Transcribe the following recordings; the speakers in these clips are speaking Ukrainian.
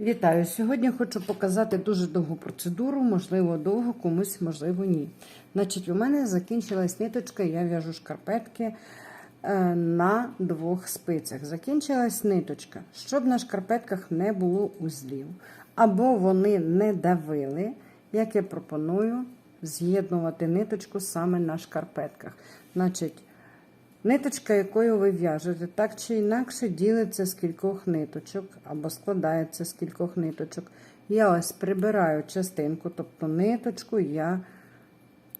Вітаю! Сьогодні хочу показати дуже довгу процедуру, можливо, довго, комусь, можливо, ні. Значить, у мене закінчилась ниточка, я в'яжу шкарпетки е, на двох спицях. Закінчилась ниточка, щоб на шкарпетках не було узлів, або вони не давили, як я пропоную з'єднувати ниточку саме на шкарпетках. Значить, Ниточка, якою ви в'яжете, так чи інакше ділиться з кількох ниточок або складається з кількох ниточок. Я ось прибираю частинку, тобто ниточку я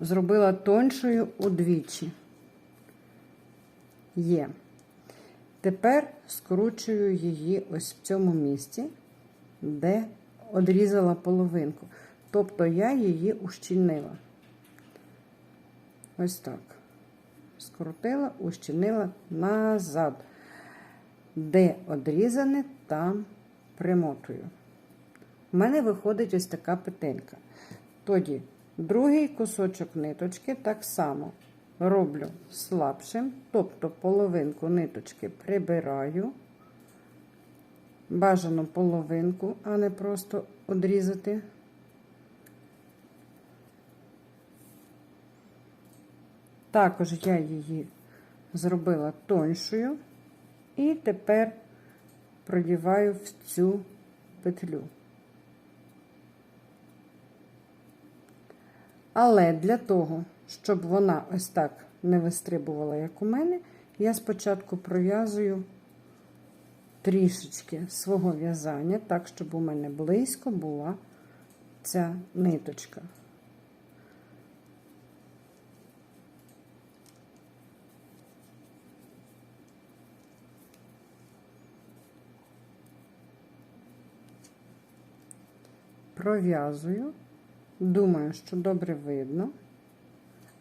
зробила тоншою удвічі. Є. Тепер скручую її ось в цьому місці, де одрізала половинку. Тобто я її ущільнила. Ось так скрутила, ущинила назад. Де одрізане, там примотую. У мене виходить ось така петелька. Тоді другий кусочок ниточки так само роблю слабшим, тобто половинку ниточки прибираю, бажану половинку, а не просто одрізати. Також я її зробила тоншою і тепер продіваю в цю петлю. Але для того, щоб вона ось так не вистрибувала, як у мене, я спочатку пров'язую трішечки свого в'язання, так, щоб у мене близько була ця ниточка. Пров'язую. Думаю, що добре видно.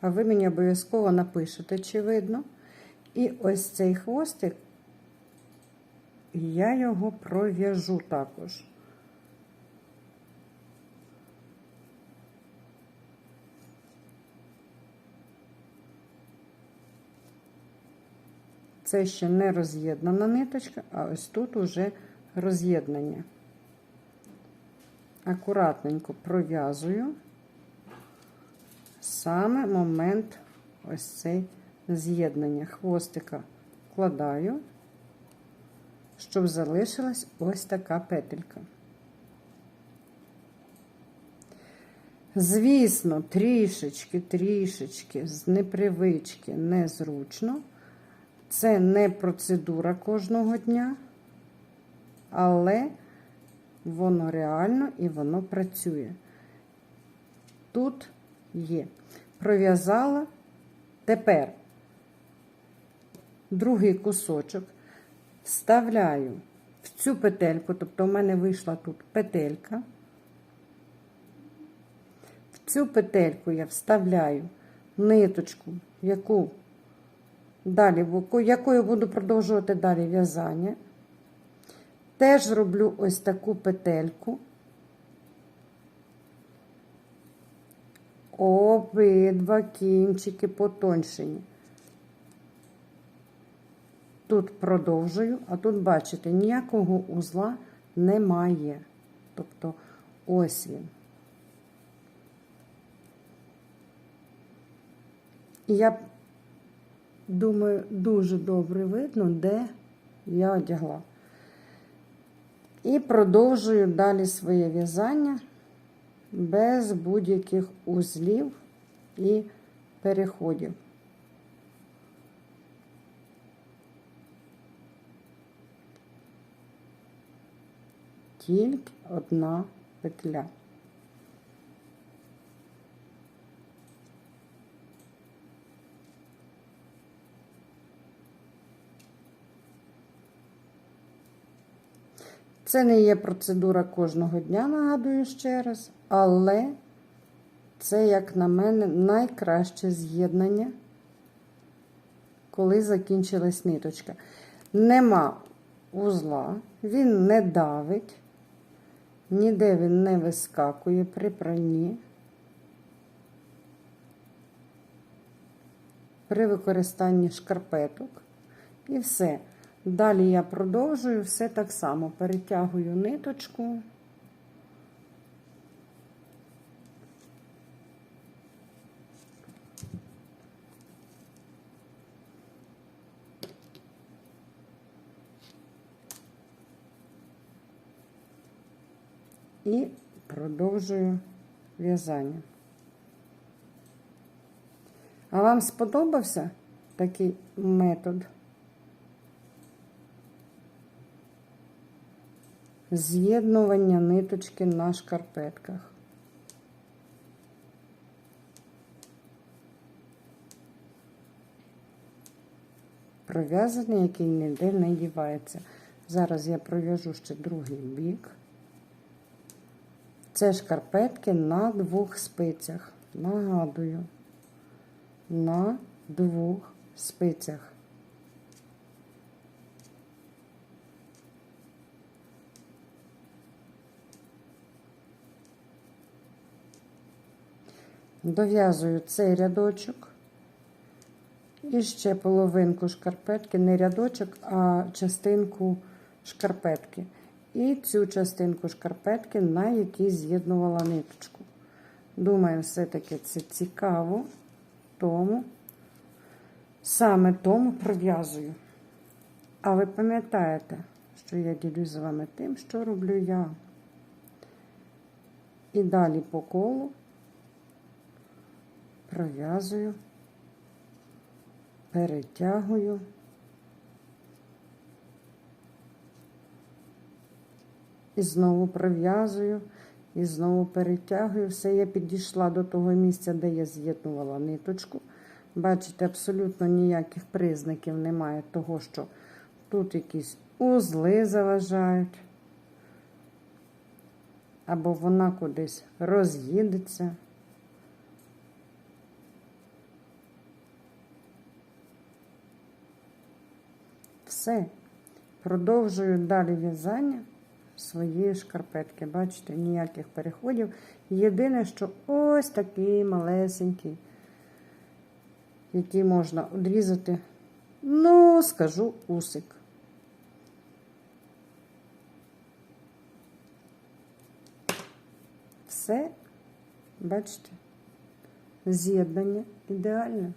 А ви мені обов'язково напишете, чи видно. І ось цей хвостик, я його пров'яжу також. Це ще не роз'єднана ниточка, а ось тут уже роз'єднання акуратненько пров'язую саме момент ось цей з'єднання. Хвостика вкладаю, щоб залишилась ось така петелька. Звісно, трішечки, трішечки з непривички незручно. Це не процедура кожного дня, але Воно реально і воно працює. Тут є. Пров'язала. Тепер другий кусочок вставляю в цю петельку, тобто в мене вийшла тут петелька. В цю петельку я вставляю ниточку, яку далі, якою буду продовжувати далі в'язання. Теж роблю ось таку петельку. Обидва кінчики потоншені. Тут продовжую, а тут, бачите, ніякого узла немає. Тобто ось він. І я думаю, дуже добре видно, де я одягла. І продовжую далі своє в'язання без будь-яких узлів і переходів. Тільки одна петля. Це не є процедура кожного дня, нагадую ще раз, але це, як на мене, найкраще з'єднання, коли закінчилась ниточка. Нема узла, він не давить, ніде він не вискакує при пранні. При використанні шкарпеток і все. Далі я продовжую все так само. Перетягую ниточку. І продовжую в'язання. А вам сподобався такий метод? З'єднування ниточки на шкарпетках. Пров'язаний, який ніде не дівається. Зараз я пров'яжу ще другий бік. Це шкарпетки на двох спицях. Нагадую, на двох спицях. Дов'язую цей рядочок і ще половинку шкарпетки, не рядочок, а частинку шкарпетки. І цю частинку шкарпетки, на якій з'єднувала ниточку. Думаю, все-таки це цікаво, тому саме тому пров'язую. А ви пам'ятаєте, що я ділюсь з вами тим, що роблю я. І далі по колу пров'язую, перетягую. І знову пров'язую, і знову перетягую. Все, я підійшла до того місця, де я з'єднувала ниточку. Бачите, абсолютно ніяких признаків немає того, що тут якісь узли заважають, або вона кудись роз'їдеться. Все. Продовжую далі в'язання своєї шкарпетки. Бачите, ніяких переходів. Єдине, що ось такий малесенький, який можна одрізати, ну, скажу, усик. Все, бачите, з'єднання ідеальне.